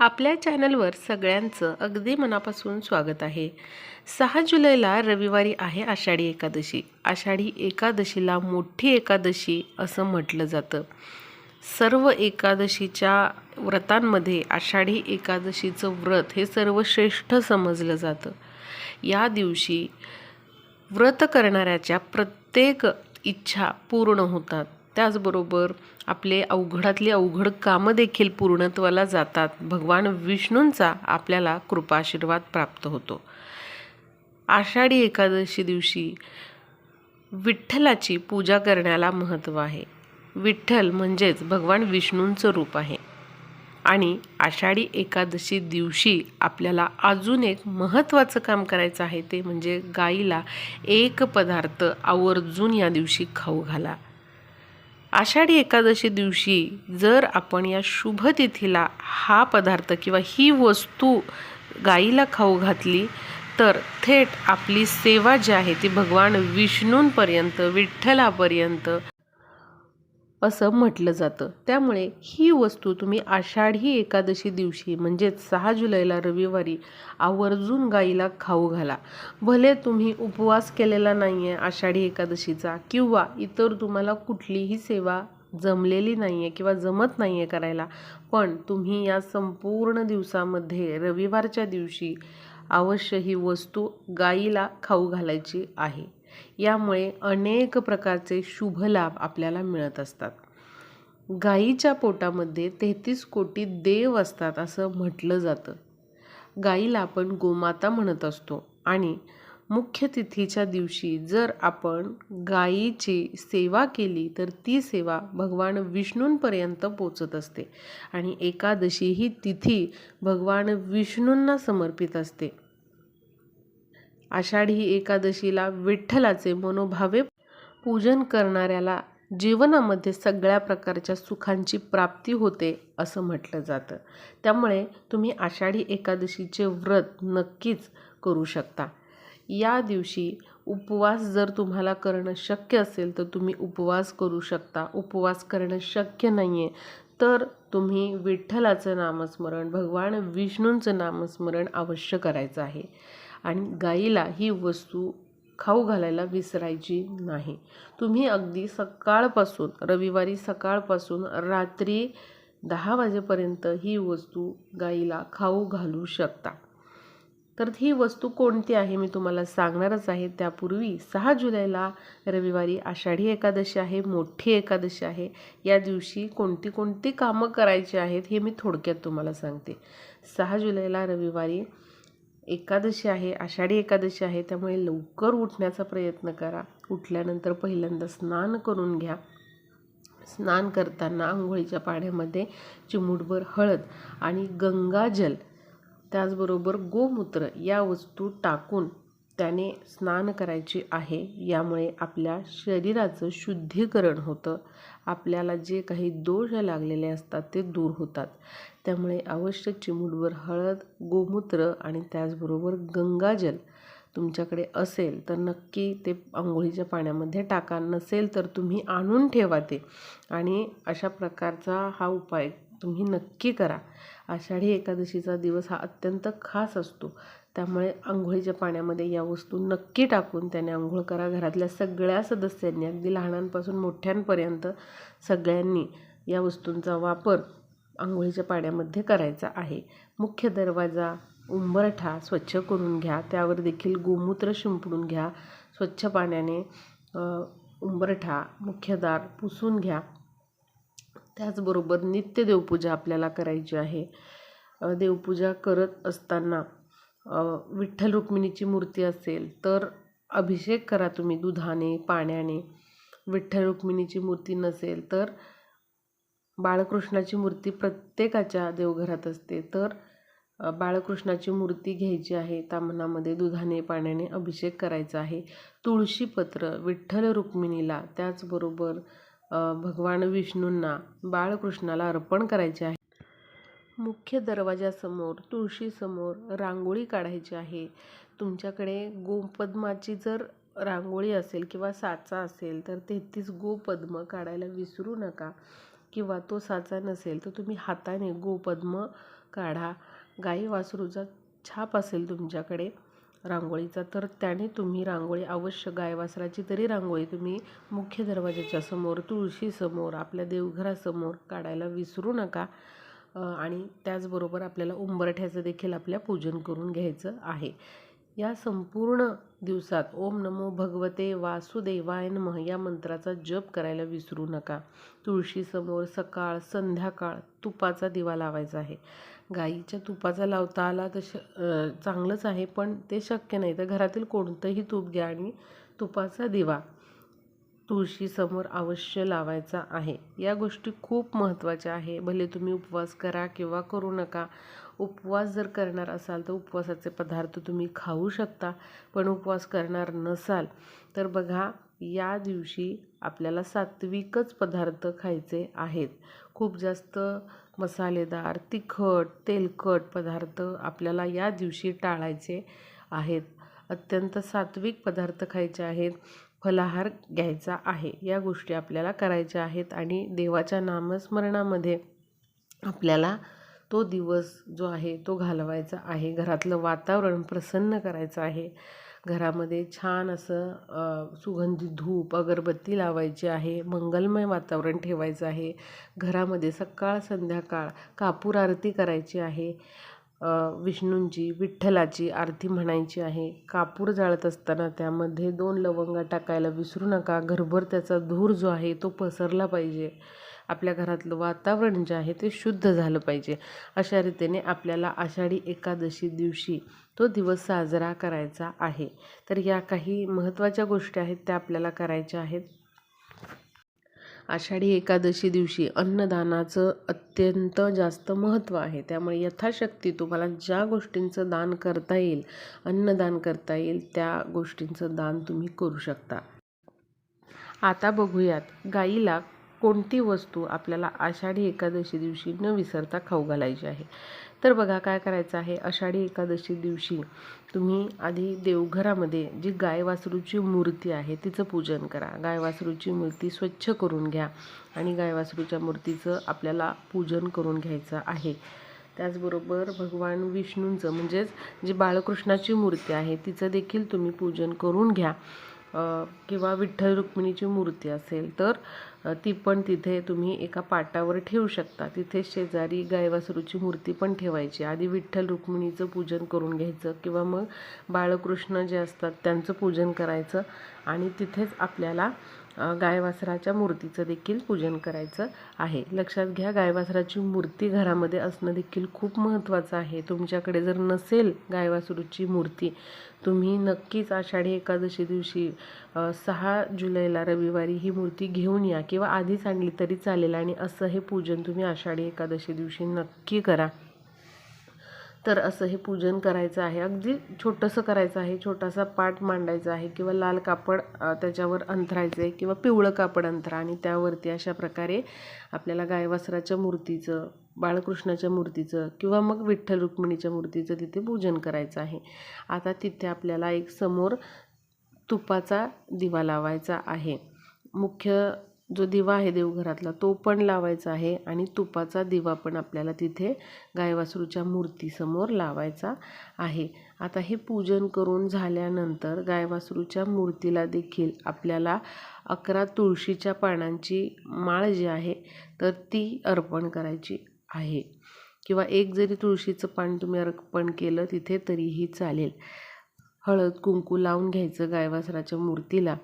आपल्या चॅनलवर सगळ्यांचं अगदी मनापासून स्वागत आहे. सहा जुलैला रविवारी आहे आषाढी एकादशी. आषाढी एकादशीला मोठी एकादशी असं म्हटलं जातं. सर्व एकादशीच्या व्रतांमध्ये आषाढी एकादशीचं व्रत हे सर्वश्रेष्ठ समजलं जातं. या दिवशी व्रत करणाऱ्याच्या प्रत्येक इच्छा पूर्ण होतात. त्याचबरोबर आपले अवघडातली अवघड कामं देखील पूर्णत्वाला जातात. भगवान विष्णूंचा आपल्याला कृपाशीर्वाद प्राप्त होतो. आषाढी एकादशी दिवशी विठ्ठलाची पूजा करण्याला महत्त्व आहे. विठ्ठल म्हणजेच भगवान विष्णूंचं रूप आहे. आणि आषाढी एकादशी दिवशी आपल्याला अजून एक महत्त्वाचं काम करायचं आहे ते म्हणजे गाईला एक पदार्थ आवर्जून या दिवशी खाऊ घाला. आषाढी एकादशी दिवशी जर आपण या शुभ तिथीला हा पदार्थ किंवा ही वस्तू गाईला खाऊ घातली तर थेट आपली सेवा जी आहे ती भगवान विष्णूंपर्यंत विठ्ठलापर्यंत असं म्हटलं जातं. त्यामुळे ही वस्तू तुम्ही आषाढी एकादशी दिवशी म्हणजेच सहा जुलैला रविवारी आवर्जून गाईला खाऊ घाला. भले तुम्ही उपवास केलेला नाही आहे आषाढी एकादशीचा किंवा इतर तुम्हाला कुठलीही सेवा जमलेली नाही आहे किंवा जमत नाही आहे करायला पण तुम्ही या संपूर्ण दिवसामध्ये रविवारच्या दिवशी अवश्य ही वस्तू गाईला खाऊ घालायची आहे. यामुळे अनेक प्रकारचे शुभ लाभ आपल्याला मिळत असतात. गाईच्या पोटामध्ये तेहतीस कोटी देव असतात असं म्हटलं जातं. गाईला आपण गोमाता म्हणत असतो आणि मुख्य तिथीच्या दिवशी जर आपण गाईची सेवा केली तर ती सेवा भगवान विष्णूंपर्यंत पोचत असते आणि एकादशी ही तिथी भगवान विष्णूंना समर्पित असते. आषाढी एकादशीला विठ्ठलाचे मनोभावे पूजन करणाऱ्याला जीवनामध्ये सगळ्या प्रकारच्या सुखांची प्राप्ती होते असं म्हटलं जातं. त्यामुळे तुम्ही आषाढी एकादशीचे व्रत नक्कीच करू शकता. या दिवशी उपवास जर तुम्हाला करणं शक्य असेल तर तुम्ही उपवास करू शकता. उपवास करणं शक्य नाही आहे तर तुम्ही विठ्ठलाचं नामस्मरण भगवान विष्णूंचं नामस्मरण अवश्य करायचं आहे. आणि गाईला ही वस्तू खाऊ घालायला विसरायची नाही. तुम्ही अगदी सकाळपासून रविवारी सकाळपासून रात्री दहा वाजेपर्यंत ही वस्तू गाईला खाऊ घालू शकता. तर ही वस्तू कोणती आहे मी तुम्हाला सांगणारच आहे. त्यापूर्वी सहा जुलैला रविवारी आषाढी एकादशी आहे मोठी एकादशी आहे. या दिवशी कोणती कोणती कामं करायची आहेत हे मी थोडक्यात तुम्हाला सांगते. सहा जुलैला रविवारी एकादशी आहे आषाढी एकादशी आहे त्यामुळे लवकर उठण्याचा प्रयत्न करा. उठल्यानंतर पहिल्यांदा स्नान करून घ्या. स्नान करताना आंघोळीच्या पाण्यामध्ये चिमूटभर हळद आणि गंगाजल त्याचबरोबर गोमूत्र या वस्तू टाकून त्याने स्नान करायची आहे. यामुळे आपल्या शरीराचं शुद्धीकरण होतं. आपल्याला जे काही दोष लागलेले असतात ते दूर होतात. त्यामुळे अवश्य चिमूटभर हळद गोमूत्र आणि त्याचबरोबर गंगाजल तुमच्याकडे असेल तर नक्की ते आंघोळीच्या पाण्यामध्ये टाका. नसेल तर तुम्ही आणून ठेवा ते. आणि अशा प्रकारचा हा उपाय तुम्ही नक्की करा. आषाढी एकादशीचा दिवस हा अत्यंत खास असतो. त्यामुळे आंघोळीच्या पाण्यामध्ये या वस्तू नक्की टाकून त्याने आंघोळ करा. घरातल्या सगळ्या सदस्यांनी अगदी लहानांपासून मोठ्यांपर्यंत सगळ्यांनी या वस्तूंचा वापर आंघोळीच्या पाण्यामध्ये करायचा आहे. मुख्य दरवाजा उंबरठा स्वच्छ करून घ्या. त्यावर देखील गोमूत्र शिंपडून घ्या. स्वच्छ पाण्याने उंबरठा मुख्यदार पुसून घ्या. त्याचबरोबर नित्य देवपूजा आपल्याला करायची आहे. देवपूजा करत असताना विठ्ठल रुक्मिणीची मूर्ती असेल तर अभिषेक करा तुम्ही दुधाने पाण्याने. विठ्ठल रुक्मिणीची मूर्ती नसेल तर बाळकृष्णाची मूर्ती प्रत्येकाच्या देवघरात असते. तर बाळकृष्णाची मूर्ती घ्यायची आहे तामनामध्ये दुधाने पाण्याने अभिषेक करायचा आहे. तुळशीपत्र विठ्ठल रुक्मिणीला त्याचबरोबर भगवान विष्णूंना बाळकृष्णाला अर्पण करायचे आहे. मुख्य दरवाजासमोर तुळशीसमोर रांगोळी काढायची आहे. तुमच्याकडे गोपद्माची जर रांगोळी असेल किंवा साचा असेल तर तेहतीस गोपद्म काढायला विसरू नका. किंवा तो साचा नसेल तर तुम्ही हाताने गोपद्म काढा. गाई वासरूचा छाप असेल तुमच्याकडे रांगोळीचा तर त्याने तुम्ही रांगोळी अवश्य गाय वासराची तरी रांगोळी तुम्ही मुख्य दरवाजाच्या समोर तुळशीसमोर आपल्या देवघरासमोर काढायला विसरू नका. आणि त्याचबरोबर आपल्याला उंबरठ्याचं देखील आपल्या पूजन करून घ्यायचं आहे. या संपूर्ण दिवसात ओम नमो भगवते वासुदेवाय नमः. या मंत्राचा जप करायला विसरू नका. तुळशीसमोर सकाळ संध्याकाळ तुपाचा दिवा लावायचा आहे. गाईच्या तुपाचा लावता आला तर श चांगलंच आहे पण ते शक्य नाही. तर घरातील कोणतंही तूप घ्या आणि तुपाचा दिवा तुळशीसमोर अवश्य लावायचा आहे. या गोष्टी खूप महत्त्वाच्या आहे. भले तुम्ही उपवास करा किंवा करू नका. उपवास जर करणार असाल तर उपवासाचे पदार्थ तुम्ही खाऊ शकता पण उपवास करणार नसाल तर बघा या दिवशी आपल्याला सात्विकच पदार्थ खायचे आहेत. खूप जास्त मसालेदार तिखट तेलकट पदार्थ आपल्याला या दिवशी टाळायचे आहेत. अत्यंत सात्विक पदार्थ खायचे आहेत फलाहार घ्यायचा आहे या गोष्टी आपल्याला करायच्या आहेत आणि देवाच्या नामस्मरणामध्ये आपल्याला तो दिवस जो आहे तो घालवायचा आहे. घरातलं वातावरण प्रसन्न करायचं आहे. घरामध्ये छान असं सुगंधी धूप अगरबत्ती लावायची आहे. मंगलमय वातावरण ठेवायचं आहे. घरामध्ये सकाळ संध्याकाळ कापूर आरती करायची आहे. विष्णूंची विठ्ठलाची आरती म्हणायची आहे. कापूर जाळत असताना त्यामध्ये दोन लवंगा टाकायला विसरू नका. घरभर त्याचा धूर जो आहे तो पसरला पाहिजे. आपल्या घरातलं वातावरण जे आहे ते शुद्ध झालं पाहिजे. अशा रीतीने आपल्याला आषाढी एकादशी दिवशी तो दिवस साजरा करायचा आहे. तर या काही महत्त्वाच्या गोष्टी आहेत त्या आपल्याला करायच्या आहेत. आषाढी एकादशी दिवशी अन्नदानाचं अत्यंत जास्त महत्त्व आहे. त्यामुळे यथाशक्ती तुम्हाला ज्या गोष्टींचं दान करता येईल अन्नदान करता येईल त्या गोष्टींचं दान तुम्ही करू शकता. आता बघूयात गाईला कोणती वस्तू आपल्याला आषाढी एकादशी दिवशी न विसरता खाऊ घालायची आहे? तर बघा काय करायचं आहे? आषाढी एकादशी दिवशी तुम्ही आधी देवघरामध्ये जी गाय वासरूची मूर्ती आहे तिचं पूजन करा. गाय वासरूची मूर्ती स्वच्छ करून घ्या आणि गाय वासरूच्या मूर्तीचं आपल्याला पूजन करून घ्यायचं आहे. त्याचबरोबर भगवान विष्णूंचं म्हणजेच जी बाळकृष्णाची मूर्ती आहे तिचं देखील तुम्ही पूजन करून घ्या. किंवा विठ्ठल रुक्मिणीची मूर्ती असेल तर ती पण तिथे तुम्ही एका पाटावर ठेवू शकता. तिथे शेजारी गायवासरूची मूर्ती पण ठेवायची. आधी विठ्ठल रुक्मिणीचं पूजन करून घ्यायचं किंवा मग बाळकृष्ण जे असतात त्यांचं पूजन करायचं आणि तिथेच आपल्याला गायवासराच्या मूर्तीचं देखील पूजन करायचं आहे. लक्षात घ्या गायवासराची मूर्ती घरामध्ये असणं देखील खूप महत्त्वाचं आहे. तुमच्याकडे जर नसेल गायवासरूची मूर्ती तुम्ही नक्कीच आषाढी एकादशी दिवशी सहा जुलैला रविवारी ही मूर्ती घेऊन या किंवा आधीच आणली तरी चालेल आणि असं हे पूजन तुम्ही आषाढी एकादशी दिवशी नक्की करा. तर असं हे पूजन करायचं आहे. अगदी छोटंसं करायचं आहे. छोटासा पाट मांडायचा आहे किंवा लाल कापड त्याच्यावर अंथरायचं आहे किंवा पिवळं कापड अंथरा आणि त्यावरती अशा प्रकारे आपल्याला गायवासराच्या मूर्तीचं बाळकृष्णाच्या मूर्तीचं किंवा मग विठ्ठल रुक्मिणीच्या मूर्तीचं तिथे पूजन करायचं आहे. आता तिथे आपल्याला एक समोर तुपाचा दिवा लावायचा आहे. मुख्य जो दिवा आहे देवघरातला तो पण लावायचा आहे आणि तुपाचा दिवा पण आपल्याला तिथे गायवासरूच्या मूर्तीसमोर लावायचा आहे. आता हे पूजन करून झाल्यानंतर गायवासरूच्या मूर्तीला देखील आपल्याला अकरा तुळशीच्या पानांची माळ जी आहे तर ती अर्पण करायची आहे. किंवा एक जरी तुळशीचं पान तुम्ही अर्पण केलं तिथे तरीही चालेल. हळद कुंकू लावून घ्यायचं गायवासराच्या मूर्तीला.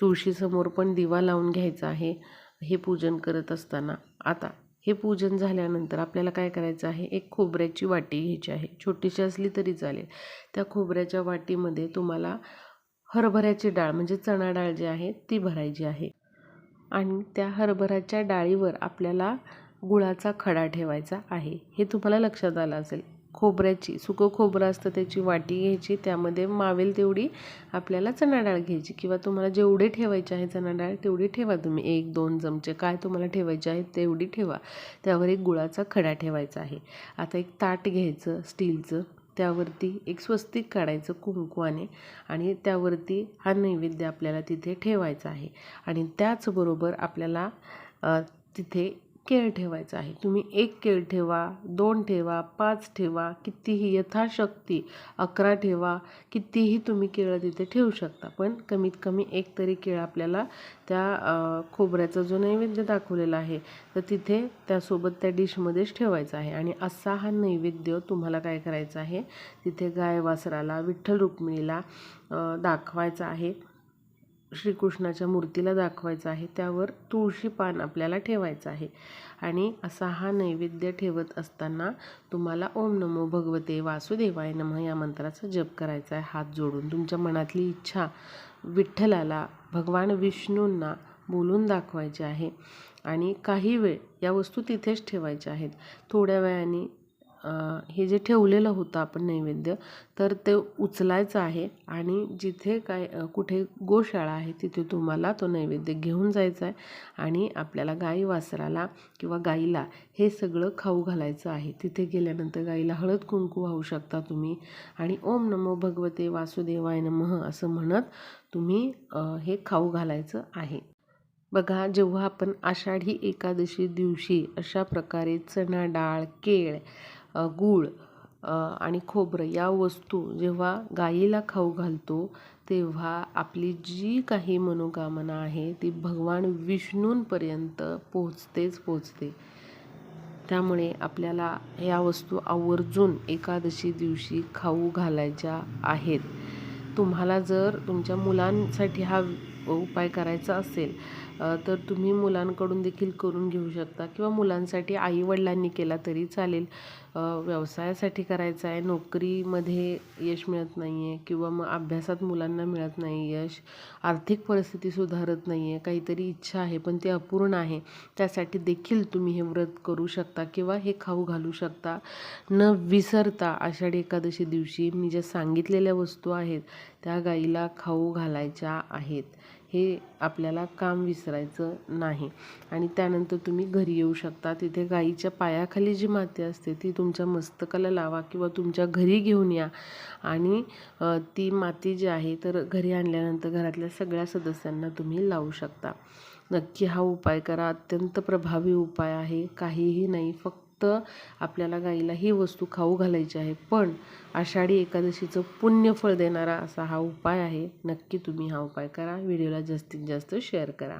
तुळशीसमोर पण दिवा लावून घ्यायचा आहे हे पूजन करत असताना. आता हे पूजन झाल्यानंतर आपल्याला काय करायचं आहे? एक खोबऱ्याची वाटी घ्यायची आहे. छोटीशी असली तरी चालेल. त्या खोबऱ्याच्या वाटीमध्ये तुम्हाला हरभऱ्याची डाळ म्हणजे चणा डाळ जी आहे ती भरायची आहे. आणि त्या हरभऱ्याच्या डाळीवर आपल्याला गुळाचा खडा ठेवायचा आहे. हे तुम्हाला लक्षात आलं असेल. खोबऱ्याची सुकं खोबरं असतं त्याची वाटी घ्यायची त्यामध्ये मावेल तेवढी आपल्याला चणा डाळ घ्यायची. किंवा तुम्हाला जेवढे ठेवायचे आहे चणा डाळ तेवढी ठेवा तुम्ही. एक दोन चमचे. काय तुम्हाला ठेवायचे आहे तेवढी ठेवा. त्यावर एक गुळाचा खडा ठेवायचा आहे. आता एक ताट घ्यायचं स्टीलचं. त्यावरती एक स्वस्तिक काढायचं कुंकवाने. आणि त्यावरती हा नैवेद्य आपल्याला तिथे ठेवायचा आहे. आणि त्याचबरोबर आपल्याला तिथे केळ ठेवायचं आहे. तुम्ही एक केळ ठेवा दोन ठेवा पाच ठेवा कितीही यथाशक्ती अकरा ठेवा कितीही तुम्ही केळं तिथे ठेवू शकता. पण कमीत कमी एक तरी केळ आपल्याला त्या खोबऱ्याचा जो नैवेद्य दाखवलेला आहे तर तिथे त्यासोबत त्या डिशमध्येच ठेवायचा आहे. आणि असा हा नैवेद्य तुम्हाला काय करायचा आहे तिथे गाय वासराला विठ्ठल रुक्मिणीला दाखवायचा आहे. श्रीकृष्णाच्या मूर्तीला दाखवायचं आहे त्यावर तुळशी पान आपल्याला ठेवायचं आहे. आणि असा हा नैवेद्य ठेवत असताना तुम्हाला ओम नमो भगवते वासुदेवाय नमः या मंत्राचा जप करायचा आहे हात जोडून. तुमच्या मनातली इच्छा विठ्ठलाला भगवान विष्णूंना बोलून दाखवायची आहे. आणि काही वेळ या वस्तू तिथेच ठेवायच्या आहेत. थोड्या वेळाने हे जे ठेवलेलं होतं आपण नैवेद्य तर ते उचलायचं आहे आणि जिथे काय कुठे गोशाळा आहे तिथे तुम्हाला तो नैवेद्य घेऊन जायचा आहे आणि आपल्याला गाई वासराला किंवा गाईला हे सगळं खाऊ घालायचं आहे. तिथे गेल्यानंतर गाईला हळद कुंकू वाहू शकता तुम्ही आणि ओम नमो भगवते वासुदेवाय नमः असं म्हणत तुम्ही हे खाऊ घालायचं आहे. बघा जेव्हा आपण आषाढी एकादशी दिवशी अशा प्रकारे चणा डाळ केळ गूळ आणि खोबरं या वस्तू जेव्हा गाईला खाऊ घालतो तेव्हा आपली जी काही मनोकामना आहे ती भगवान विष्णूंपर्यंत पोहोचतेच पोचते त्यामुळे आपल्याला या वस्तू आवर्जून एकादशी दिवशी खाऊ घालायच्या आहेत. तुम्हाला जर तुमच्या मुलांसाठी हा उपाय करायचा असेल तर तुम्ही मुलांकडून देखील करून घेऊ शकता किंवा मुलांसाठी आईवडिलांनी केला तरी चालेल. व्यवसायासाठी करायचा आहे नोकरीमध्ये यश मिळत नाही आहे किंवा मग अभ्यासात मुलांना मिळत नाही यश आर्थिक परिस्थिती सुधारत नाही आहे काहीतरी इच्छा आहे पण ती अपूर्ण आहे. त्यासाठी देखील तुम्ही हे व्रत करू शकता किंवा हे खाऊ घालू शकता. न विसरता आषाढी एकादशी दिवशी मी ज्या सांगितलेल्या वस्तू आहेत त्या गाईला खाऊ घालायच्या आहेत. हे आपल्याला काम विसरायचं नाही. आणि त्यानंतर तुम्ही घरी येऊ शकता. तिथे गाईच्या पायाखाली जी माती असते ती तुमच्या मस्तकाला लावा किंवा तुमच्या घरी घेऊन या. आणि ती माती जी आहे तर घरी आणल्यानंतर घरातल्या सगळ्या सदस्यांना तुम्ही लावू शकता. नक्की हा उपाय करा. अत्यंत प्रभावी उपाय आहे. काहीही नाही. फक्त फक्त आपल्याला गाईला ही वस्तू खाऊ घालायची आहे. पण आषाढी एकादशीचं पुण्यफळ देणारा असा हा उपाय आहे. नक्की तुम्ही हा उपाय करा. व्हिडिओला जास्तीत जास्त शेअर करा.